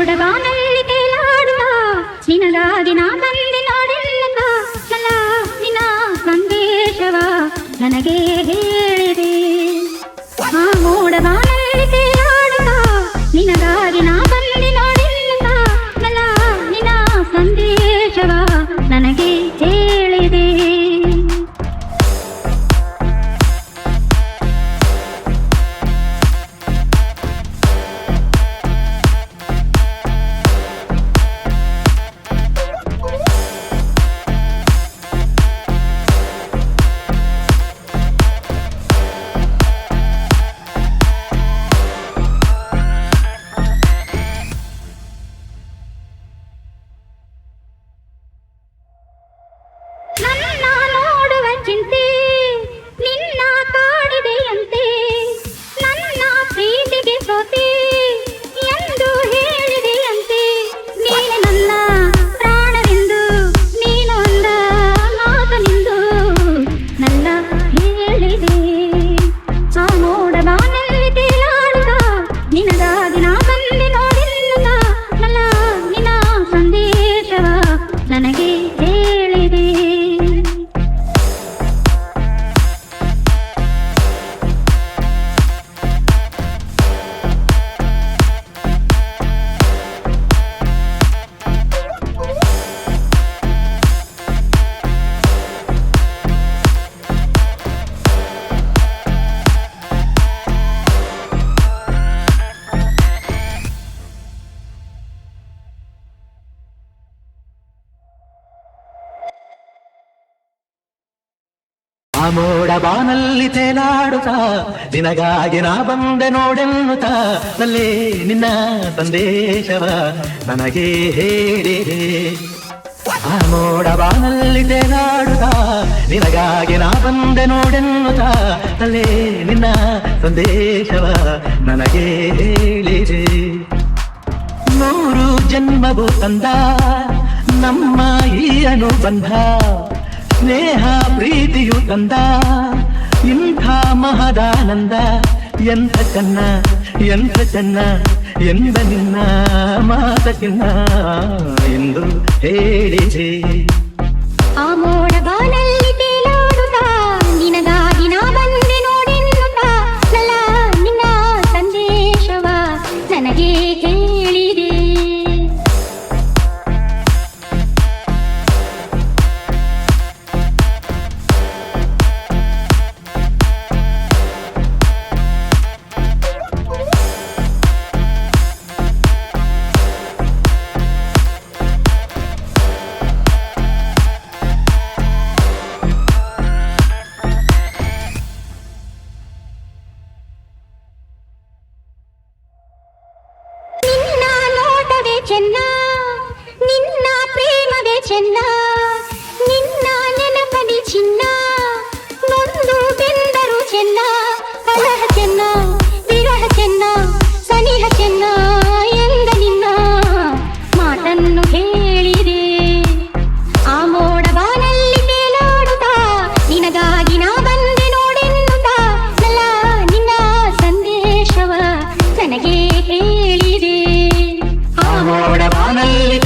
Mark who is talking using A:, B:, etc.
A: ಮೋಡಗಾನಲ್ಲಿ ತೇಲಾಡುವ ನಿನಗಾಗಿ ನಾ ಬಂದೆ ನೋಡೆಲ್ಲಕ ನಲ ನಿನ ಸಂದೇಶವ ನನಗೆ ಆ ಮೋಡ ಬಾನಲ್ಲಿ ತೇಲಾಡುತ್ತ ನಿನಗಾಗಿ ನಾ ಬಂದೆ
B: ನೋಡೆನ್ನುತ್ತ, ನಲ್ಲೇ ನಿನ್ನ ಸಂದೇಶವ ನನಗೆ ಹೇಳಿ ಆ ಮೋಡ ಬಾನಲ್ಲಿ ತೇಲಾಡುತ್ತ ನಿನಗಾಗಿ ನಾ ಬಂದೆ ನೋಡೆನ್ನುತ್ತ, ನಲ್ಲೇ ನಿನ್ನ ಸಂದೇಶವ ನನಗೆ ಹೇಳಿದೆ. ನೂರು ಜನ್ಮವು ತಂದ ನಮ್ಮ ಈ ಅನುಬಂಧ ಸ್ನೇಹ ಪ್ರೀತಿಯು ತಂದ ಇಂಥ ಮಹದಾನಂದ ಎಂಥ ಚೆನ್ನ ಎಂಥ ಚೆನ್ನ ಎಂದ ನಿನ್ನ ಮಾತ ಚಿನ್ನ ಎಂದು ಹೇಳಿದೆ
A: ಆ ಮೋಡ ಬಾನಲ್ಲಿ
B: చెన్నా నిన్న ప్రేమవే చెన్నా. மாவட வானல்லி